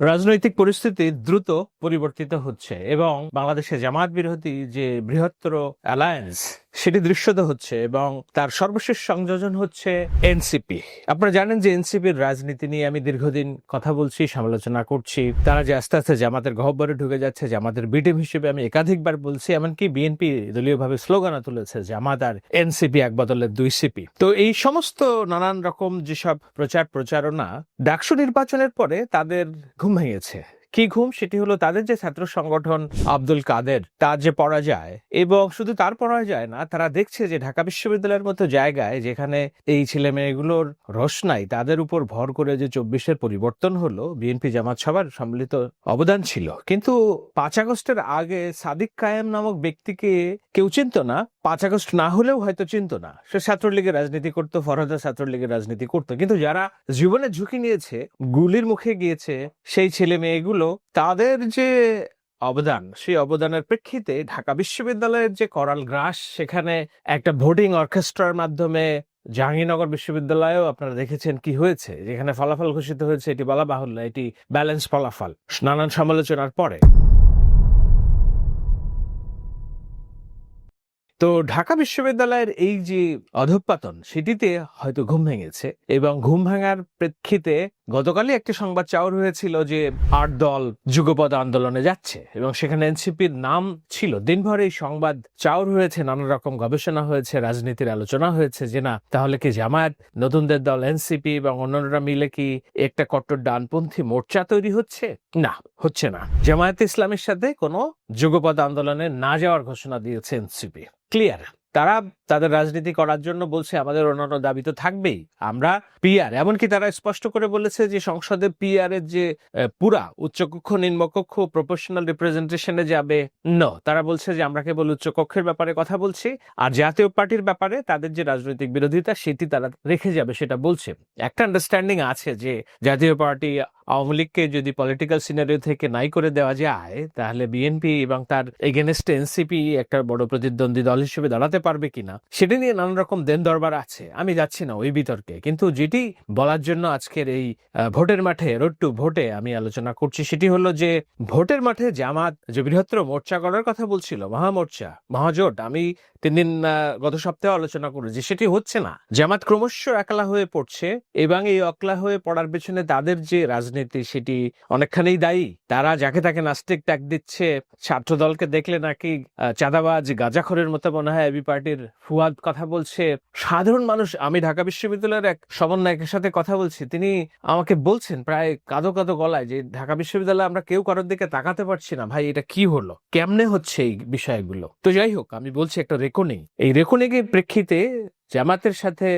রাজনৈতিক পরিস্থিতি দ্রুত পরিবর্তিত হচ্ছে এবং বাংলাদেশে জামাত বিরোধী যে বৃহত্তর অ্যালায়েন্স সেটি দৃশ্যত হচ্ছে এবং তার সর্বশেষ সংযোজন হচ্ছে এনসিপি। আপনারা জানেন যে এনসিপির রাজনীতি নিয়ে আমি দীর্ঘদিন কথা বলছি, সমালোচনা করছি। তারা যে আস্তে আস্তে জামাতের গহ্বরে ঢুকে যাচ্ছে, জামাতের বিটিম হিসেবে আমি একাধিকবার বলছি, এমনকি বিএনপি দলীয়ভাবে স্লোগানও তুলেছে, জামাত আর এনসিপি এক বদলে দুই সিপি তো এই সমস্ত নানান রকম যেসব প্রচার প্রচারণা ডাকসু নির্বাচনের পরে তাদের ভেঙেছে। কি ঘুম? সেটি হলো তাদের যে ছাত্র সংগঠন আব্দুল কাদের, তার যে পরাজয় এবং শুধু তার পরাজয় না, তারা দেখছে যে ঢাকা বিশ্ববিদ্যালয়ের মতো জায়গায় যেখানে এই ছেলে মেয়েগুলোর রস নাই, তাদের উপর ভর করে যে চব্বিশের পরিবর্তন হলো, বিএনপি জামাত সবার সম্মিলিত অবদান ছিল। কিন্তু পাঁচ আগস্টের আগে সাদিক কায়েম নামক ব্যক্তিকে কেউ চিনত না, পাঁচ আগস্ট না হলেও হয়তো চিনত না। সে ছাত্রলীগের রাজনীতি করতো, ফরহাদা ছাত্রলীগের রাজনীতি করতো, কিন্তু যারা জীবনে ঝুঁকি নিয়েছে, গুলির মুখে গিয়েছে, সেই ছেলে মেয়েগুলো তাদের যে অবদান, সেই অবদানের প্রেক্ষিতে ঢাকা বিশ্ববিদ্যালয়ের যে করাল গ্রাস, সেখানে একটা ভোটিং অর্কেস্ট্রার মাধ্যমে জাহাঙ্গীরনগর বিশ্ববিদ্যালয়েও আপনারা দেখেছেন কি হয়েছে, যেখানে ফলাফল ঘোষিত হয়েছে, এটি বলা বাহুল্য, এটি ব্যালেন্স ফলাফল, নানান সমালোচনার পরে। তো ঢাকা বিশ্ববিদ্যালয়ের এই যে অধঃপাতন, সেটিতে হয়তো ঘুম ভেঙেছে এবং ঘুম ভাঙার প্রেক্ষিতে গতকালই একটি সংবাদ চাওর হয়েছিল যে আট দল যুগপদ আন্দোলনে যাচ্ছে এবং সেখানে এনসিপির নাম ছিল। দিনভর এই সংবাদ চাওর হয়েছে, নানা রকম গবেষণা হয়েছে, রাজনীতির আলোচনা হয়েছে যে না, তাহলে কি জামায়াত, নতুনদের দল এনসিপি এবং অন্যান্যরা মিলে কি একটা কট্টর ডানপন্থী মোর্চা তৈরি হচ্ছে? না হচ্ছে না। জামায়াত ইসলামের সাথে কোনো যুগপদ আন্দোলনে না যাওয়ার ঘোষণা দিয়েছে এনসিপি। ক্লিয়ার? তারা তাদের রাজনীতি করার জন্য বলছে, আমাদের অন্যান্য দাবি তো থাকবেই, আমরা পিআর এমনকি তারা স্পষ্ট করে বলেছে যে সংসদে পিআর এর যে পুরা উচ্চকক্ষ, নিম্নকক্ষ প্রফেশনাল রিপ্রেজেন্টেশনে যাবে। ন তারা বলছে যে আমরা কেবল উচ্চকক্ষের ব্যাপারে কথা বলছি, আর জাতীয় পার্টির ব্যাপারে তাদের যে রাজনৈতিক বিরোধিতা, সেটি তারা রেখে যাবে, সেটা বলছে। একটা আন্ডারস্ট্যান্ডিং আছে যে জাতীয় পার্টি আওয়ামী লীগকে যদি পলিটিক্যাল সিনারিও থেকে নাই করে দেওয়া যায়, তাহলে বিএনপি এবং তার এগেনস্টে এনসিপি একটা বড় প্রতিদ্বন্দ্বী দল হিসেবে দাঁড়াতে পারবে কিনা, সেটা নিয়ে নানান রকম দেন দরবার আছে। আমি যাচ্ছি না ওই বিতর্কে। কিন্তু যেটি বলার জন্য আজকের এই ভোটের মাঠে রোড টু ভোটে আমি আলোচনা করছি, সেটি হলো যে ভোটের মাঠে জামাত, যে বৃহত্তর মোর্চা করার কথা বলছিল, মহামোর্চা, মহাজোট, আমি তিন দিন গত সপ্তাহে আলোচনা করেছি, সেটি হচ্ছে না। জামাত ক্রমশ একলা হয়ে পড়ছে এবং এই অকলা হয়ে পড়ার পেছনে তাদের যে রাজনীতি সেটি অনেকখানি দায়ী। তারা যাকে তাকে নাস্তিক ত্যাগ দিচ্ছে ছাত্র দলকে দেখলে নাকি চাঁদাবাজ, গাজাখরের মতো মনে হয় এবি পার্টির ফুয়াদ কথা বলছে। সাধারণ মানুষ, আমি ঢাকা বিশ্ববিদ্যালয়ের এক সমন্বয়কের সাথে কথা বলছি, তিনি আমাকে বলছেন প্রায় কাঁদো কাঁদো গলায় যে, ঢাকা বিশ্ববিদ্যালয়ে আমরা কেউ কারোর দিকে তাকাতে পারছি না, ভাই, এটা কি হলো? কেমনে হচ্ছে এই বিষয়গুলো? তো যাই হোক, আমি বলছি একটা রেকর্ডিং এই রেকর্ডিং এর প্রেক্ষিতে জামাতের সাথে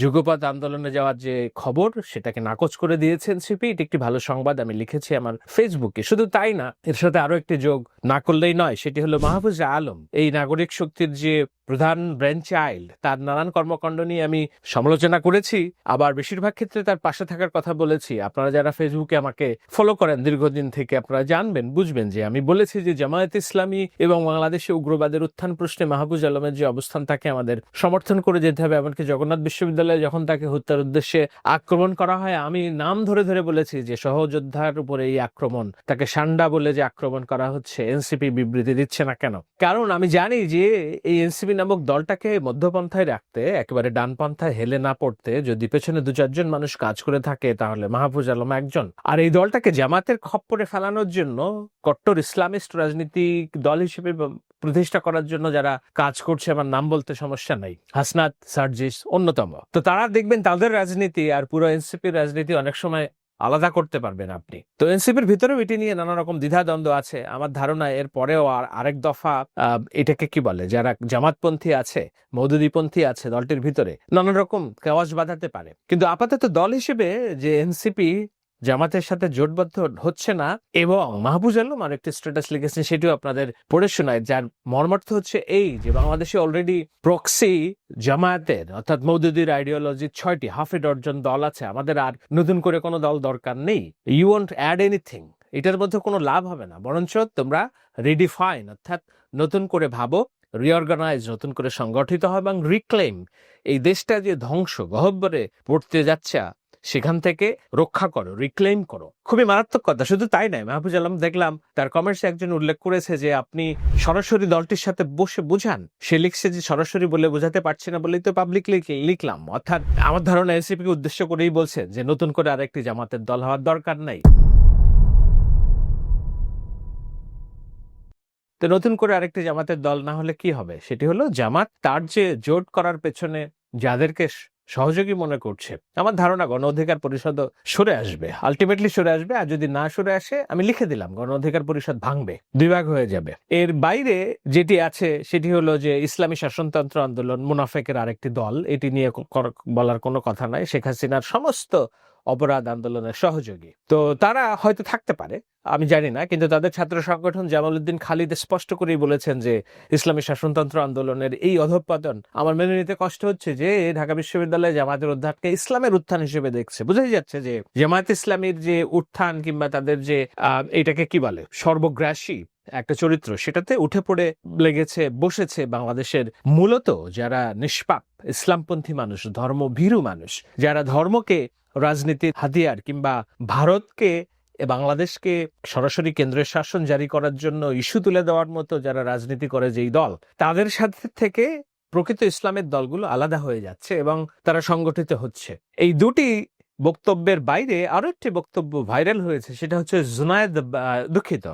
যুগপৎ আন্দোলনে যাওয়ার যে খবর, সেটাকে নাকচ করে দিয়েছেন সিপি। এটি একটি ভালো সংবাদ, আমি লিখেছি আমার ফেসবুকে। শুধু তাই না, এর সাথে আরও একটি যোগ না করলেই নয়, সেটি হলো মাহফুজ আলম। এই নাগরিক শক্তির যে প্রধান ব্রেন চাইল্ড, তার নানান কর্মকাণ্ড নিয়ে আমি সমালোচনা করেছি। আবার বেশিরভাগ ক্ষেত্রে তার পাশে থাকার কথা বলেছি। আপনারা যারা ফেসবুকে আমাকে ফলো করেন দীর্ঘদিন থেকে, আপনারা জানবেন, বুঝবেন যে আমি বলেছি যে জামায়াত ইসলামী এবং বাংলাদেশে উগ্রবাদের উত্থান প্রশ্নে মাহবুজ আলমের যে অবস্থান, তাকে আমাদের সমর্থন করে যেতে হবে, এমনকি জগন্নাথ বিশ্ববিদ্যালয়ে যখন তাকে হত্যার উদ্দেশ্যে আক্রমণ করা হয়, আমি নাম ধরে ধরে বলেছি যে সহযোদ্ধার উপরে এই আক্রমণ, তাকে সান্ডা বলে যে আক্রমণ করা হচ্ছে, এনসিপি বিবৃতি দিচ্ছে না কেন? কারণ আমি জানি যে এই এনসিপি নামক দলটাকে মধ্যপন্থায় রাখতে, একেবারে ডানপন্থায় হেলে না পড়তে, যদি পেছনে দু চারজন মানুষ কাজ করে থাকে, তাহলে মাহফুজ আলম একজন। আর এই দলটাকে জামাতের খপ্পরে ফেলানোর জন্য কট্টর ইসলামিস্ট রাজনীতিক দল হিসেবে প্রতিষ্ঠা করার জন্য যারা কাজ করছে, আমার নাম বলতে সমস্যা নাই। হাসনাত, সার্জিস, অন্যতম। তো তারা দেখবেন তাদের রাজনীতি আর পুরো এনসিপির রাজনীতি অনেক সময় আলাদা করতে পারবেন আপনি। তো এনসিপির ভিতরেও এটি নিয়ে নানা রকম দ্বিধাদ্বন্দ্ব আছে। আমার ধারণা এর পরেও আর আরেক দফা এটাকে কি বলে? যারা জামাতপন্থী আছে, মৌদুদিপন্থী আছে দলটির ভিতরে, নানা রকম কেওয়াজ বাঁধাতে পারে। কিন্তু আপাতত দল হিসেবে যে এনসিপি জামাতের সাথে জোটবদ্ধ হচ্ছে না এবং মাহবুজ আলম আর একটি স্ট্যাটাস লিখেছেন, সেটিও আপনাদের পড়ে শোনায়, যার মর্মার্থ হচ্ছে এই যে বাংলাদেশে অলরেডি প্রক্সি জামায়াতের, অর্থাৎ মৌদুদির আইডিওলজির ছয়টি হাফ এ ডর্জন দল আছে, আমাদের আর নতুন করে কোনো দল দরকার নেই। ইউ ওয়ান্ট অ্যাড এনিথিং এটার মধ্যে কোনো লাভ হবে না। বরঞ্চ তোমরা রিডিফাইন অর্থাৎ নতুন করে ভাবো রিঅর্গানাইজ নতুন করে সংগঠিত হয় এবং রিক্লেম এই দেশটা যে ধ্বংস, গহব্বরে পড়তে যাচ্ছে সেখান থেকে রক্ষা করো রিক্লেম করো। খুবই মারাত্মক কথা, শুধু তাই নয়, মাহফুজ আলম দেখলাম তার কমেন্টসে একজন উল্লেখ করেছে যে আপনি সরাসরি দলটির সাথে বসে বুঝান। সে লিখছে যে সরাসরি বলে বোঝাতে পারছে না বলেই তো পাবলিকলি লিখলাম। অর্থাৎ আমার ধারণা এনসিপি কে উদ্দেশ্য করেই বলছেন যে নতুন করে আরেকটি জামাতের দল হওয়ার দরকার নাই। তো নতুন করে আরেকটি জামাতের দল না হলে কি হবে? সেটি হলো জামাত তার যে জোট করার পেছনে যাদেরকে সহযোগী মনে করছে। আমার ধারণা গণ অধিকার পরিষদ সরে আসবে আলটিমেটলি সরে আসবে, আর যদি না সরে আসে, আমি লিখে দিলাম, গণ অধিকার পরিষদ ভাঙবে, দুই ভাগ হয়ে যাবে। এর বাইরে যেটি আছে, সেটি হলো যে ইসলামী শাসনতন্ত্র আন্দোলন মুনাফেকের আরেকটি দল, এটি নিয়ে বলার কোনো কথা নাই। শেখ হাসিনার সমস্ত অপরাধ আন্দোলনের সহযোগী। তো তারা হয়তো থাকতে পারে, আমি জানি না, কিন্তু তাদের ছাত্র সংগঠন জামালউদ্দিন খালিদ স্পষ্ট করেই বলেছেন যে ইসলামী শাসনতন্ত্র আন্দোলনের এই অধঃপতন আমার মেনে নিতে কষ্ট হচ্ছে যে ঢাকা বিশ্ববিদ্যালয়ে জামাতের উত্থানকে ইসলামের উত্থান হিসেবে দেখছে। বোঝাই যাচ্ছে যে জামায়াত ইসলামীর যে উত্থান কিংবা তাদের যে এটাকে কি বলে? সর্বগ্রাসী একটা চরিত্র সেটাতে উঠে পড়ে লেগেছে বসেছে বাংলাদেশের মূলত যারা নিষ্পাপ ইসলামপন্থী মানুষ ধর্মভীরু মানুষ যারা ধর্মকে রাজনীতির হাতিয়ার কিংবা ভারতকে বাংলাদেশকে সরাসরি কেন্দ্রের শাসন জারি করার জন্য ইস্যু তুলে দেওয়ার মতো যারা রাজনীতি করে যেই দল তাদের সাথে থেকে প্রকৃত ইসলামের দলগুলো আলাদা হয়ে যাচ্ছে এবং তারা সংগঠিত হচ্ছে। এই দুটি বক্তব্যের বাইরে আরও একটি বক্তব্য ভাইরাল হয়েছে, সেটা হচ্ছে জুনায়দ দুঃখিত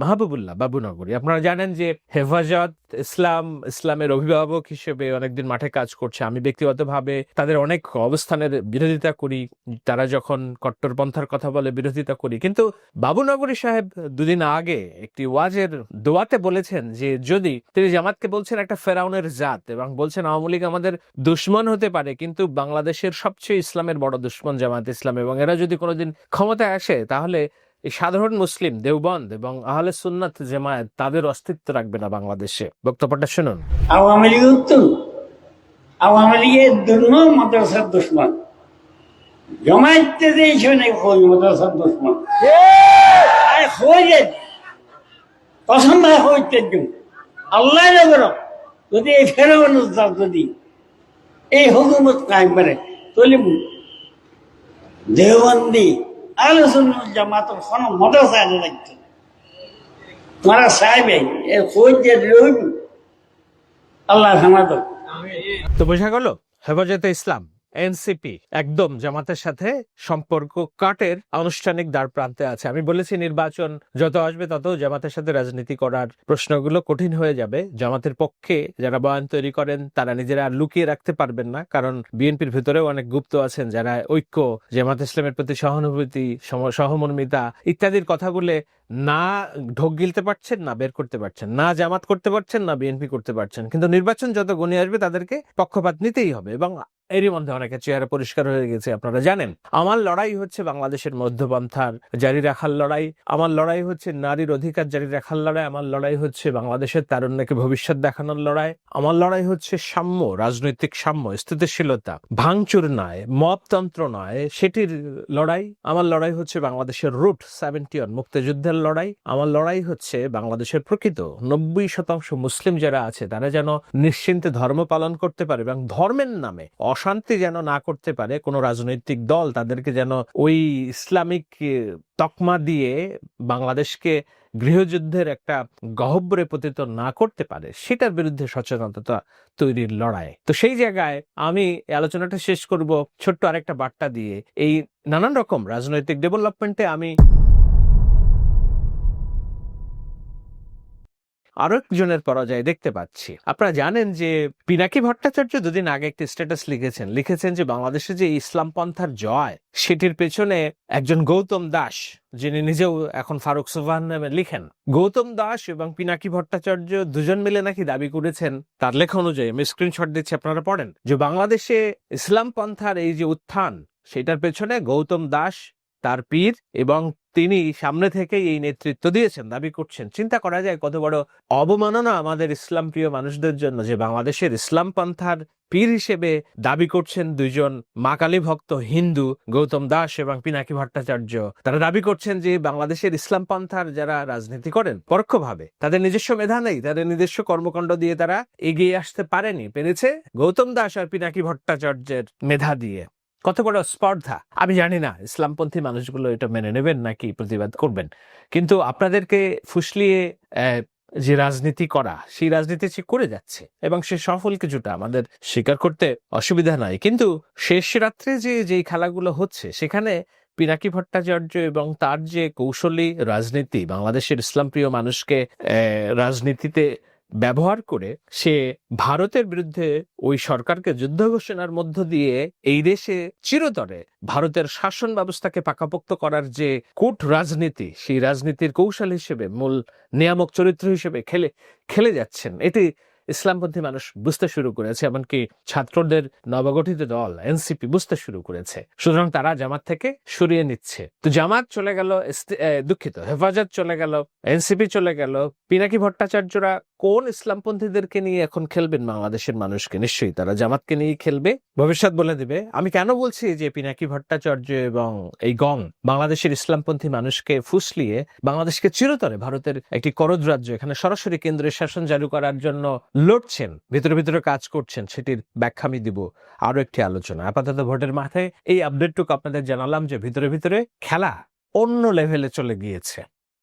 মাহবুবুল্লাহ বাবুনগরী আপনারা জানেন যে হেফাজত ইসলাম, ইসলামের অভিভাবক হিসেবে অনেকদিন মাঠে কাজ করছে। আমি ব্যক্তিগতভাবে তাদের অনেক অবস্থানের বিরোধিতা করি। তারা যখন কট্টরপন্থার কথা বলে বিরোধিতা করি। কিন্তু বাবুনগরী সাহেব দুদিন আগে একটি ওয়াজের দোয়াতে বলেছেন যে, যদি তিনি জামাতকে বলছেন একটা ফেরাউনের জাত এবং বলছেন আওয়ামী লীগ আমাদের দুশ্মন হতে পারে, কিন্তু বাংলাদেশের সবচেয়ে ইসলামের বড় দুশ্মন জামাত ইসলাম এবং এরা যদি কোনোদিন ক্ষমতায় আসে, তাহলে এই সাধারণ মুসলিম দেওবন্দ এবং আহলে সুন্নাত জামায়াত তাদের অস্তিত্ব রাখবে না বাংলাদেশে। বক্তব্যটা শুনুন। আওয়ামী লীগ উত্তর আওয়ামী লীগের দুর্ম মাদ্রাসার দুশ্মন। জমাইতে দিয়েছে নাকি খোঁজ মাদ্রাসার দুশ্মন। খোঁজে কসম ভাই হইতে আল্লাহ নগর যদি এই ফেরাউন যদি এই হুকুমত কায়েম করে তাহলে দেওবন্দি আলোচনা জামাতের কোনো মাদ্রাসা লাগতো তোমরা চাইবে এ কই যে রইব আল্লাহ তো বোঝা গেল, হেফাজতে ইসলাম। এনসিপি, একদম জামাতের সাথে সম্পর্ক কাটের আনুষ্ঠানিক দ্বার প্রান্তে আছে। আমি বলেছি নির্বাচন যত আসবে তত জামাতের সাথে রাজনীতি করার প্রশ্নগুলো কঠিন হয়ে যাবে। জামাতের পক্ষে যারা বয়ান তৈরি করেন, তারা নিজেরা লুকিয়ে রাখতে পারবেন না। কারণ বিএনপির ভিতরেও অনেক গুপ্ত আছেন যারা ঐক্য, জামাত ইসলামের প্রতি সহানুভূতি সহমর্মিতা ইত্যাদির কথা বলে না ঢোক গিলতে পারছেন, না বের করতে পারছেন, না জামাত করতে পারছেন, না বিএনপি করতে পারছেন। কিন্তু নির্বাচন যত গণে আসবে তাদেরকে পক্ষপাত নিতেই হবে এবং এরই মধ্যে অনেকের চেহারা পরিষ্কার হয়ে গেছে, আপনারা জানেন। আমার লড়াই হচ্ছে বাংলাদেশের মধ্যপন্থার জারি রাখার লড়াই, আমার লড়াই হচ্ছে নারীর অধিকার জারি রাখার লড়াই, আমার লড়াই হচ্ছে বাংলাদেশের তারুণ্যকে ভবিষ্যৎ দেখানোর লড়াই, আমার লড়াই হচ্ছে সাম্য, রাজনৈতিক সাম্য, স্থিতিশীলতা, ভাঙচুর নয়, মপতন্ত্র নয়, সেটির লড়াই, আমার লড়াই হচ্ছে বাংলাদেশের রুট সেভেন্টিয়ন মুক্তিযুদ্ধের লড়াই, আমার লড়াই হচ্ছে বাংলাদেশের প্রকৃত নব্বই শতাংশ মুসলিম যারা আছে, তারা যেন নিশ্চিন্তে ধর্ম পালন করতে পারে এবং ধর্মের নামে অশান্তি যেন না করতে পারে, কোনো রাজনৈতিক দল তাদেরকে যেন ওই ইসলামিক তকমা দিয়ে বাংলাদেশকে গৃহযুদ্ধের একটা গহব্বরে পতিত না করতে পারে, সেটার বিরুদ্ধে সচেতনতা তৈরির লড়াই তো সেই জায়গায় আমি আলোচনাটা শেষ করব ছোট্ট আরেকটা বার্তা দিয়ে। এই নানান রকম রাজনৈতিক ডেভেলপমেন্টে আমি আরও একজনের পরাজয় দেখতে পাচ্ছি। আপনারা জানেন যে পিনাকি ভট্টাচার্য দুদিন আগে একটি স্ট্যাটাস লিখেছেন। লিখেছেন যে বাংলাদেশে যে ইসলাম পন্থার জয়, সেটির পেছনে একজন গৌতম দাস, যিনি নিজেও এখন ফারুক সুবহান নামে লিখেন। গৌতম দাস এবং পিনাকি ভট্টাচার্য দুজন মিলে নাকি দাবি করেছেন, তার লেখা অনুযায়ী আমি স্ক্রিনশট দিচ্ছি, আপনারা পড়েন। যে বাংলাদেশে ইসলাম পন্থার এই যে উত্থান, সেটার পেছনে গৌতম দাস তার পীর এবং তিনি সামনে থেকেই এই নেতৃত্ব দিয়েছেন, দাবি করছেন। চিন্তা করা যায় কত বড় অবমাননা আমাদের ইসলাম প্রিয় মানুষদের জন্য যে বাংলাদেশের ইসলাম পন্থার পীর হিসেবে দাবি করছেন দুইজন মা কালী ভক্ত, হিন্দু গৌতম দাস এবং পিনাকি ভট্টাচার্য। তারা দাবি করছেন যে বাংলাদেশের ইসলাম পন্থার যারা রাজনীতি করেন পরোক্ষভাবে, তাদের নিজস্ব মেধা নেই, তাদের নিজস্ব কর্মকাণ্ড দিয়ে তারা এগিয়ে আসতে পারেনি, পেরেছে গৌতম দাস আর পিনাকি ভট্টাচার্যের মেধা দিয়ে। কত বড় স্পর্ধা? আমি জানি না, ইসলামপন্থী মানুষগুলো এটা মেনে নেবেন নাকি প্রতিবাদ করবেন? কিন্তু আপনাদেরকে ফুসলিয়ে যে রাজনীতি করা, সেই রাজনীতি সে করে যাচ্ছে এবং সে সফল কিছুটা আমাদের স্বীকার করতে অসুবিধা নাই। কিন্তু শেষ রাত্রে যে, যেই খেলাগুলো হচ্ছে, সেখানে পিনাকি ভট্টাচার্য এবং তার যে কৌশলী রাজনীতি, বাংলাদেশের ইসলামপ্রিয় মানুষকে রাজনীতিতে ব্যবহার করে সে ভারতের বিরুদ্ধে ওই সরকারকে যুদ্ধ ঘোষণার মধ্য দিয়ে এই দেশে চিরতরে ভারতের শাসন ব্যবস্থাকে পাকাপোক্ত করার যে কূট রাজনীতি, সেই রাজনীতির কৌশল হিসেবে, মূল নিয়ামক চরিত্র হিসেবে খেলে খেলে যাচ্ছেন। এটি ইসলামপন্থী মানুষ বুঝতে শুরু করেছে, এমনকি ছাত্রদের নবগঠিত দল, এনসিপি, বুঝতে শুরু করেছে। সুতরাং তারা জামাত থেকে সরিয়ে নিচ্ছে। তো জামাত চলে গেল দুঃখিত, হেফাজত চলে গেল, এনসিপি চলে গেল। পিনাকি ভট্টাচার্যরা কোন ইসলামপন্থীদেরকে নিয়ে এখন খেলবেন বাংলাদেশের মানুষকে? নিশ্চয়ই তারা জামাতকে নিয়ে খেলবে। ভবিষ্যৎ বলে দিবে। আমি কেন বলছি যে পিনাকি ভট্টাচার্য এবং এই গং বাংলাদেশের ইসলামপন্থী মানুষকে ফুসলিয়ে বাংলাদেশকে চিরতরে ভারতের একটি করদ রাজ্য, এখানে সরাসরি কেন্দ্রের শাসন চালু করার জন্য লড়ছেন, ভিতরে ভিতরে কাজ করছেন, সেটির ব্যাখ্যা আমি দিব। আরও একটি আলোচনা। আপাতত ভোটের মাথায় এই আপডেটটুকু আপনাদের জানালাম যে ভিতরে ভিতরে খেলা অন্য লেভেলে চলে গিয়েছে।